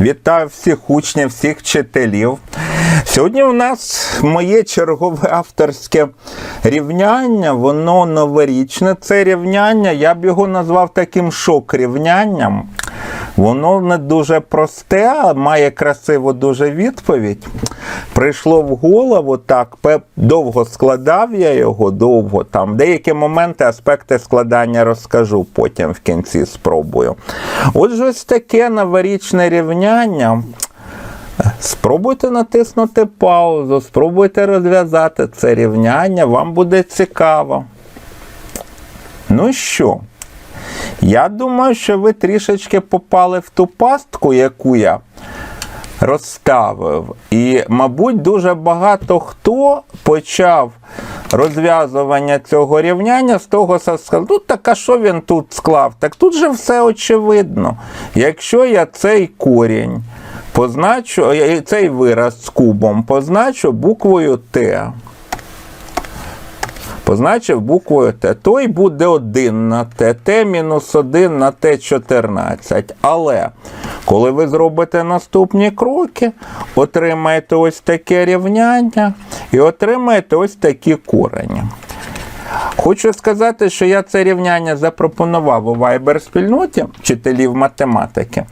Вітаю всіх учнів, всіх вчителів. Сьогодні у нас моє чергове авторське рівняння, воно новорічне. Це рівняння, я б його назвав таким шок-рівнянням. Воно не дуже просте, а має красиву дуже відповідь. Прийшло в голову так, довго складав я його, довго там. Деякі моменти, аспекти складання розкажу потім в кінці спробую. Отже, ось таке новорічне рівняння. Спробуйте натиснути паузу, спробуйте розв'язати це рівняння, вам буде цікаво. Ну що? Я думаю, що ви трішечки попали в ту пастку, яку я розставив. І, мабуть, дуже багато хто почав розв'язування цього рівняння з того, сказав, ну так а що він тут склав? Так тут же все очевидно. Якщо я цей корінь позначу, е, цей вираз з кубом позначу буквою Т позначив буквою Т. Той буде 1 на Т, Т мінус 1 на Т14. Але коли ви зробите наступні кроки, отримаєте ось таке рівняння і отримаєте ось такі корені. Хочу сказати, що я це рівняння запропонував у Viber спільноті вчителів математики.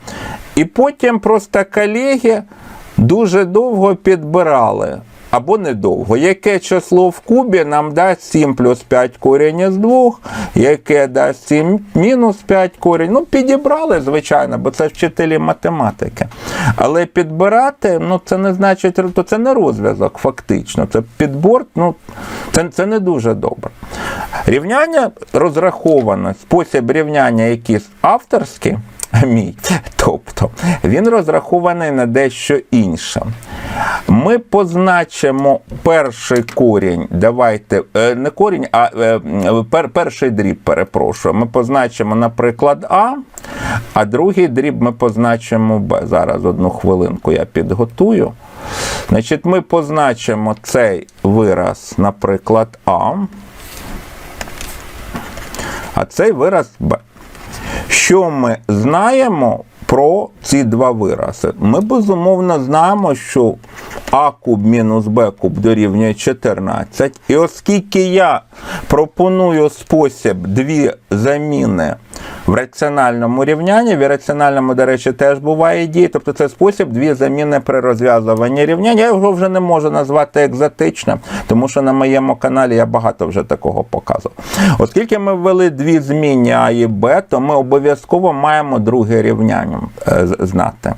І потім просто колеги дуже довго підбирали. Або недовго. Яке число в кубі нам дасть 7 плюс 5 корінь із 2, яке дасть 7 мінус 5 корінь. Ну, підібрали, звичайно, бо це вчителі математики. Але підбирати, ну це не значить, то це не розв'язок, фактично. Це підбор, ну це, це не дуже добре. Рівняння розраховане, спосіб рівняння якийсь авторський, мій, тобто він розрахований на дещо інше. Ми позначимо перший корінь. Давайте е, не корінь, а е, пер, перший дріб, перепрошую. Ми позначимо, наприклад, А, а другий дріб ми позначимо Б. Зараз одну хвилинку я підготую. Значить, ми позначимо цей вираз, наприклад, А, а цей вираз Б. Що ми знаємо про ці два вирази? Ми безумовно знаємо, що А куб мінус Б куб дорівнює 14. І оскільки я пропоную спосіб дві заміни в раціональному рівнянні, в ірраціональному, до речі, теж буває дії, тобто це спосіб дві заміни при розв'язуванні рівняння. Я його вже не можу назвати екзотичним, тому що на моєму каналі я багато вже такого показував. Оскільки ми ввели дві змінні А і Б, то ми обов'язково маємо друге рівняння е, знати.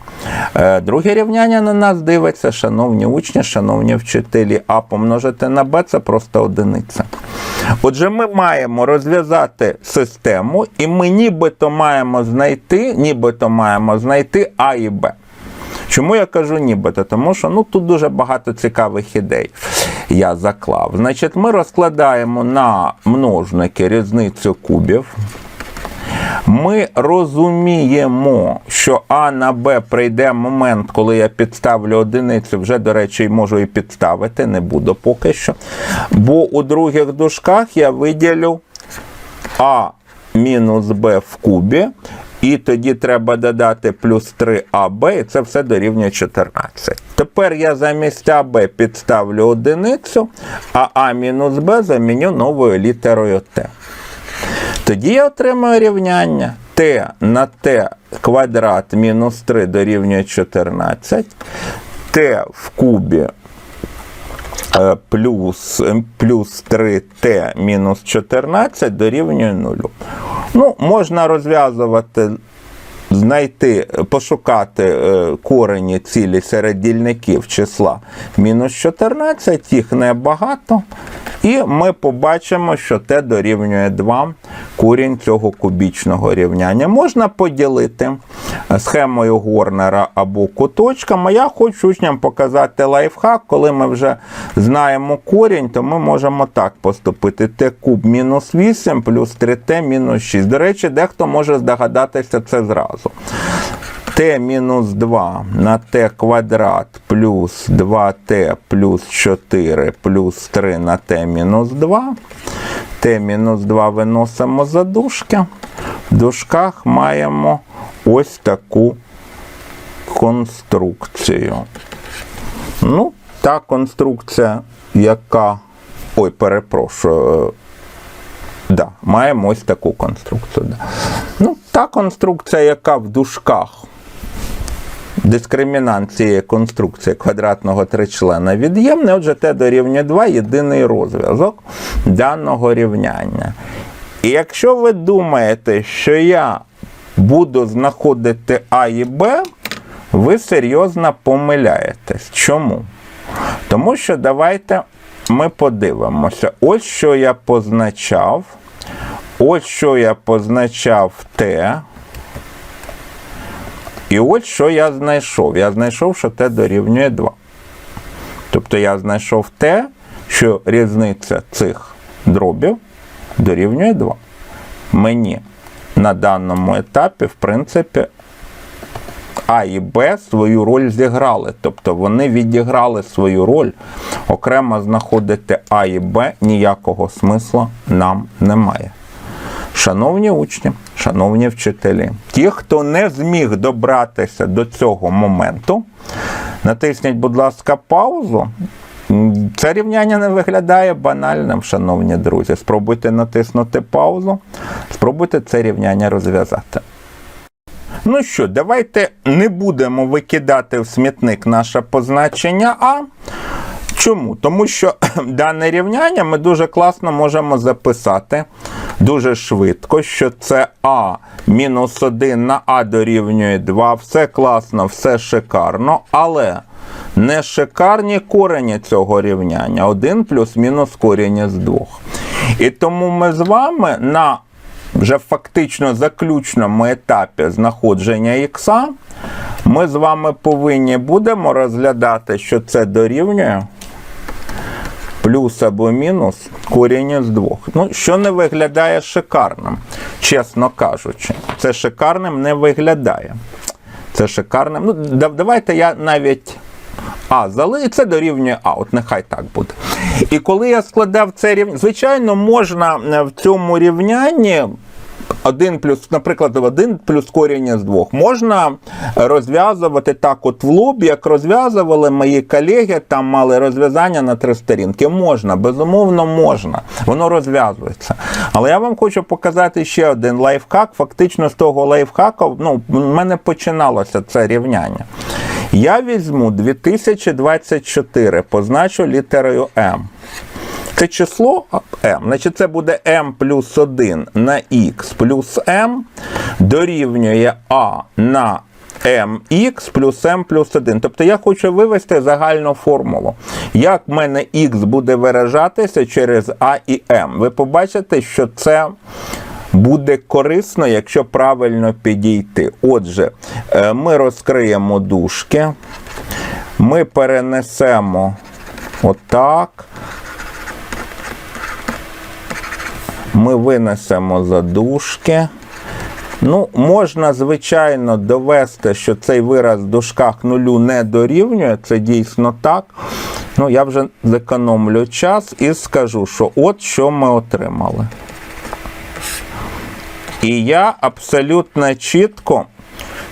Е, Друге рівняння на нас дивиться, шановні учні, шановні вчителі, А помножити на Б це просто одиниця. Отже, ми маємо розв'язати систему, і ми нібито маємо знайти, нібито маємо знайти А і Б. Чому я кажу нібито? Тому що ну, тут дуже багато цікавих ідей я заклав. Значить, ми розкладаємо на множники різницю кубів. Ми розуміємо, що А на Б прийде момент, коли я підставлю одиницю, вже, до речі, можу і підставити, не буду поки що. Бо у других дужках я виділю А мінус Б в кубі, і тоді треба додати плюс 3АБ, і це все дорівнює 14. Тепер я замість АБ підставлю одиницю, а А мінус Б заміню новою літерою Т. Тоді я отримаю рівняння t на t квадрат мінус 3 дорівнює 14, t в кубі е, плюс, е, плюс 3t мінус 14 дорівнює 0. Ну, можна розв'язувати, знайти, пошукати е, корені цілі серед дільників числа мінус 14, їх небагато. І ми побачимо, що t дорівнює 2 корінь цього кубічного рівняння. Можна поділити схемою Горнера або куточками. Я хочу учням показати лайфхак, коли ми вже знаємо корінь, то ми можемо так поступити. t куб мінус 8 плюс 3t мінус 6. До речі, дехто може здогадатися це зразу t мінус 2 на t квадрат плюс 2t плюс 4 плюс 3 на t мінус 2. t мінус 2 виносимо за дужки. В дужках маємо ось таку конструкцію. Ну, та конструкція, яка. Ой, перепрошую. е, Да, маємо ось таку конструкцію. Да. Ну, та конструкція, яка в дужках дискримінант цієї конструкції квадратного тричлена від'ємний, отже, t дорівнює 2 єдиний розв'язок даного рівняння. І якщо ви думаєте, що я буду знаходити А і Б, ви серйозно помиляєтесь. Чому? Тому що давайте ми подивимося. Ось що я позначав. Ось що я позначав Т. І ось що я знайшов. Я знайшов, що Т дорівнює 2. Тобто я знайшов те, що різниця цих дробів дорівнює 2. Мені на даному етапі, в принципі, А і Б свою роль зіграли. Тобто вони відіграли свою роль. Окремо знаходити А і Б ніякого смисла нам немає. Шановні учні, шановні вчителі, ті, хто не зміг добратися до цього моменту, натисніть, будь ласка, паузу. Це рівняння не виглядає банальним, шановні друзі. Спробуйте натиснути паузу, спробуйте це рівняння розв'язати. Ну що, давайте не будемо викидати в смітник наше позначення А. Чому? Тому що дане рівняння ми дуже класно можемо записати дуже швидко, що це А мінус 1 на А дорівнює 2. Все класно, все шикарно, але не шикарні корені цього рівняння. 1 плюс-мінус корінь з 2. І тому ми з вами на вже фактично заключному етапі знаходження ікса, ми з вами повинні будемо розглядати, що це дорівнює плюс або мінус корінь з двох. Ну, що не виглядає шикарним, чесно кажучи. Це шикарним не виглядає. Це шикарним. Ну, давайте я навіть. А, зали, і це дорівнює А, от нехай так буде. І коли я складав це рівняння, звичайно, можна е, в цьому рівнянні 1 плюс, наприклад, 1 плюс коріння з двох. Можна розв'язувати так, от в лоб, як розв'язували мої колеги, там мали розв'язання на три сторінки. Можна, безумовно, можна. Воно розв'язується. Але я вам хочу показати ще один лайфхак. Фактично з того лайфхака, ну, в мене починалося це рівняння. Я візьму 2024, позначу літерою М. Це число m, значить це буде m плюс 1 на x плюс m дорівнює a на mx плюс m плюс 1. Тобто я хочу вивести загальну формулу. Як в мене x буде виражатися через a і m. Ви побачите, що це буде корисно, якщо правильно підійти. Отже, е, ми розкриємо дужки, ми перенесемо отак. Ми винесемо задушки. Ну, можна, звичайно, довести, що цей вираз в дужках нулю не дорівнює, це дійсно так. Ну, я вже зекономлю час і скажу, що от що ми отримали. І я абсолютно чітко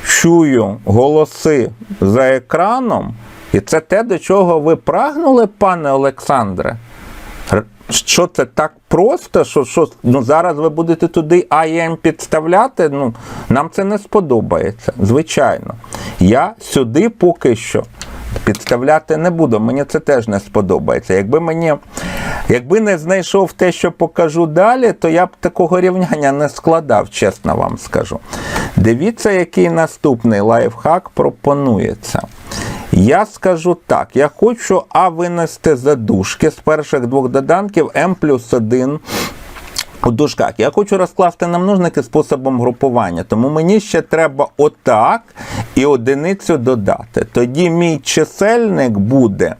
чую голоси за екраном, і це те, до чого ви прагнули, пане Олександре. Що це так просто, що, що ну, зараз ви будете туди АЄМ підставляти? Ну, нам це не сподобається, звичайно. Я сюди поки що підставляти не буду. Мені це теж не сподобається. Якби мені, якби не знайшов те, що покажу далі, то я б такого рівняння не складав, чесно вам скажу. Дивіться, який наступний лайфхак пропонується. Я скажу так: я хочу А винести задушки з перших двох доданків М плюс 1 у дужках. Я хочу розкласти на множники способом групування, тому мені ще треба отак і одиницю додати. Тоді мій чисельник буде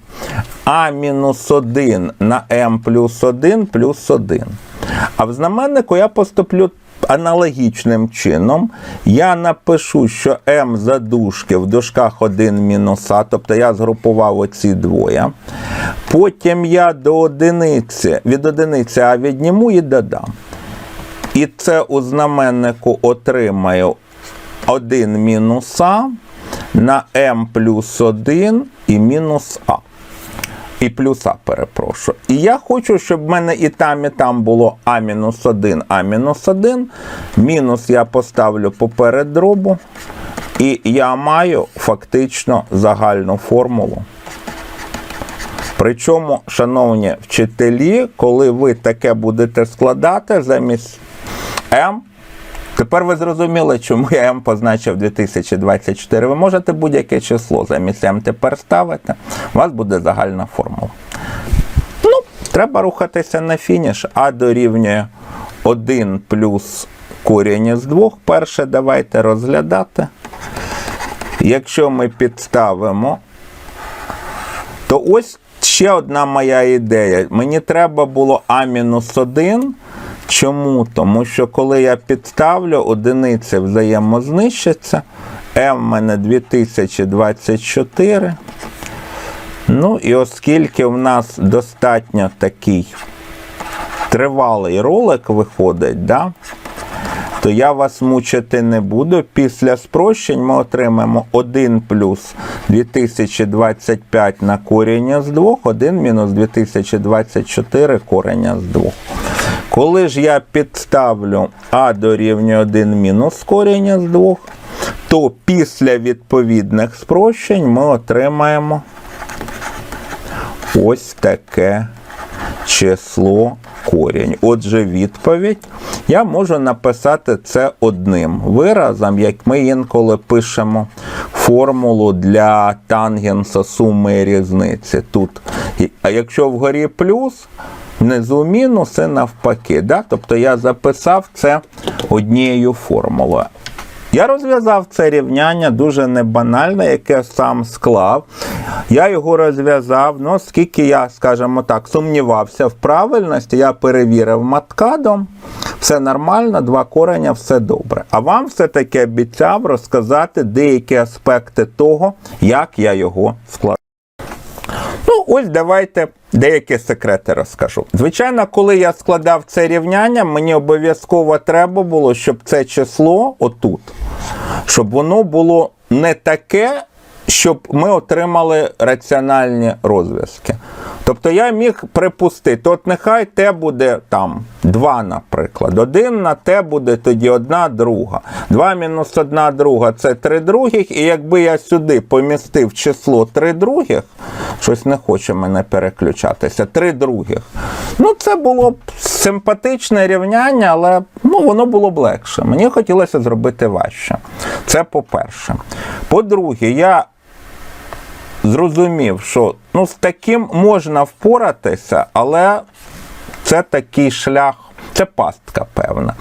А-1 на М плюс 1 плюс 1. А в знаменнику я поступлю аналогічним чином. Я напишу, що М задушки в дужках 1 мінус А, тобто я згрупував оці двоє. Потім я до одиниці, від одиниці А відніму і додам. І це у знаменнику отримаю 1 мінус А на m плюс 1 і мінус а. І плюс А, перепрошую. І я хочу, щоб в мене і там, і там було А-1, А-1. Мінус я поставлю поперед дробу. І я маю фактично загальну формулу. Причому, шановні вчителі, коли ви таке будете складати замість М, тепер ви зрозуміли, чому я М позначив 2024. Ви можете будь-яке число замість М тепер ставити. У вас буде загальна формула. Ну, треба рухатися на фініш. А дорівнює 1 плюс корінь із 2. Перше давайте розглядати. Якщо ми підставимо, то ось ще одна моя ідея. Мені треба було А-1. Чому? Тому що коли я підставлю, одиниці взаємознищаться. М в мене 2024. Ну і оскільки в нас достатньо такий тривалий ролик виходить, да, то я вас мучити не буду. Після спрощень ми отримаємо 1 плюс 2025 на коріння з 2, 1 мінус 2024 корення з 2. Коли ж я підставлю А дорівнює 1 мінус коріння з 2, то після відповідних спрощень ми отримаємо ось таке число корінь. Отже, відповідь я можу написати це одним виразом, як ми інколи пишемо формулу для тангенса суми і різниці. Тут. А якщо вгорі плюс, внизу мінус навпаки. Да? Тобто я записав це однією формулою. Я розв'язав це рівняння дуже небанальне, яке сам склав. Я його розв'язав, ну, оскільки я, скажімо так, сумнівався в правильності, я перевірив маткадом, все нормально, два кореня, все добре. А вам все-таки обіцяв розказати деякі аспекти того, як я його складав. Ну, ось давайте деякі секрети розкажу. Звичайно, коли я складав це рівняння, мені обов'язково треба було, щоб це число отут, щоб воно було не таке, щоб ми отримали раціональні розв'язки. Тобто я міг припустити, от нехай те буде там 2, наприклад. 1 на те буде тоді 1 друга. 2 мінус 1 друга це 3 других. І якби я сюди помістив число 3 других, щось не хоче мене переключатися, 3 других. Ну, це було б симпатичне рівняння, але ну, воно було б легше. Мені хотілося зробити важче. Це по-перше. По-друге, я зрозумів, що ну, з таким можна впоратися, але це такий шлях, це пастка певна.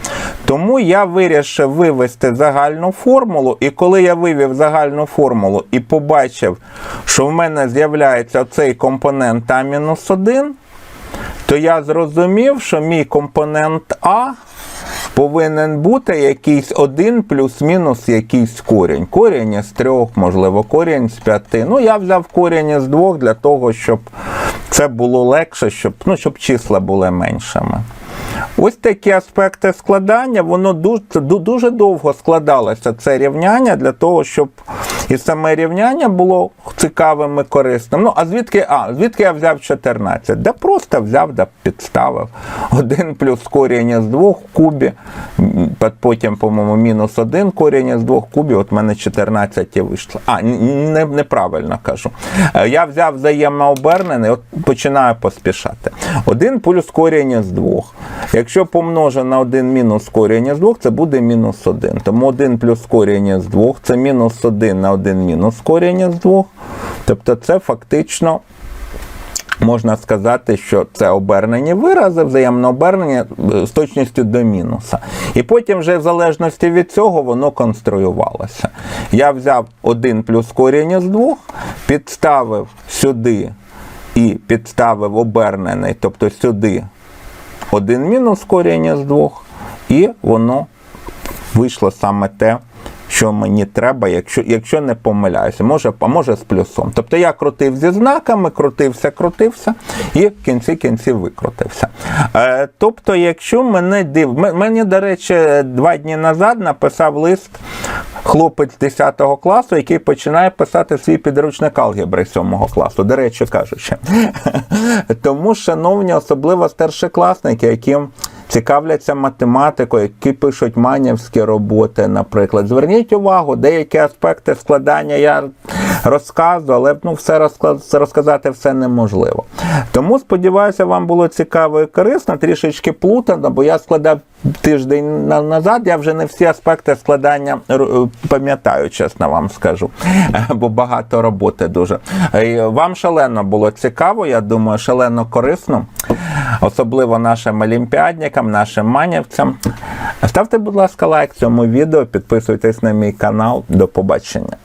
Тому я вирішив вивести загальну формулу, і коли я вивів загальну формулу і побачив, що в мене з'являється цей компонент А-1, то я зрозумів, що мій компонент А повинен бути якийсь один плюс-мінус якийсь корінь. Корінь із трьох, можливо, корінь з п'яти. Ну, я взяв корінь із двох для того, щоб це було легше, щоб, ну, щоб числа були меншими. Ось такі аспекти складання, воно дуже, дуже довго складалося це рівняння для того, щоб і саме рівняння було цікавим і корисним. Ну, а звідки а, звідки я взяв 14? Да просто взяв, да підставив. 1 плюс корінь з 2 в кубі, потім, по-моєму, мінус 1 корінь з 2 в кубі, от в мене 14 і вийшло. А, не, неправильно кажу. Я взяв взаємно обернений, от починаю поспішати. 1 плюс корінь з 2. Якщо помножу на 1 мінус корінь з 2, це буде мінус 1. Тому 1 плюс корінь з 2 це мінус 1 на 1 мінус корінь з 2. Тобто це фактично. Можна сказати, що це обернені вирази, взаємно обернення з точністю до мінуса. І потім, вже в залежності від цього, воно конструювалося. Я взяв 1 плюс корінь з 2, підставив сюди і підставив обернений, тобто сюди 1 мінус коріння з двох, і воно вийшло саме те, що мені треба, якщо, якщо не помиляюся, може, а може з плюсом. Тобто я крутив зі знаками, крутився, крутився і в кінці кінців викрутився. Е, тобто, якщо мене див, мені, до речі, два дні назад написав лист хлопець 10 класу, який починає писати свій підручник алгебри 7 класу, до речі кажучи. Тому, шановні, особливо старшокласники, які цікавляться математикою, які пишуть манівські роботи, наприклад. Зверніть увагу, деякі аспекти складання я розказую, але ну, все розкла- розказати все неможливо. Тому сподіваюся, вам було цікаво і корисно, трішечки плутано, бо я складав тиждень назад, я вже не всі аспекти складання пам'ятаю, чесно вам скажу, бо багато роботи дуже. Вам шалено було цікаво, я думаю, шалено корисно, особливо нашим олімпіадникам, нашим манівцям. Ставте, будь ласка, лайк цьому відео, підписуйтесь на мій канал. До побачення.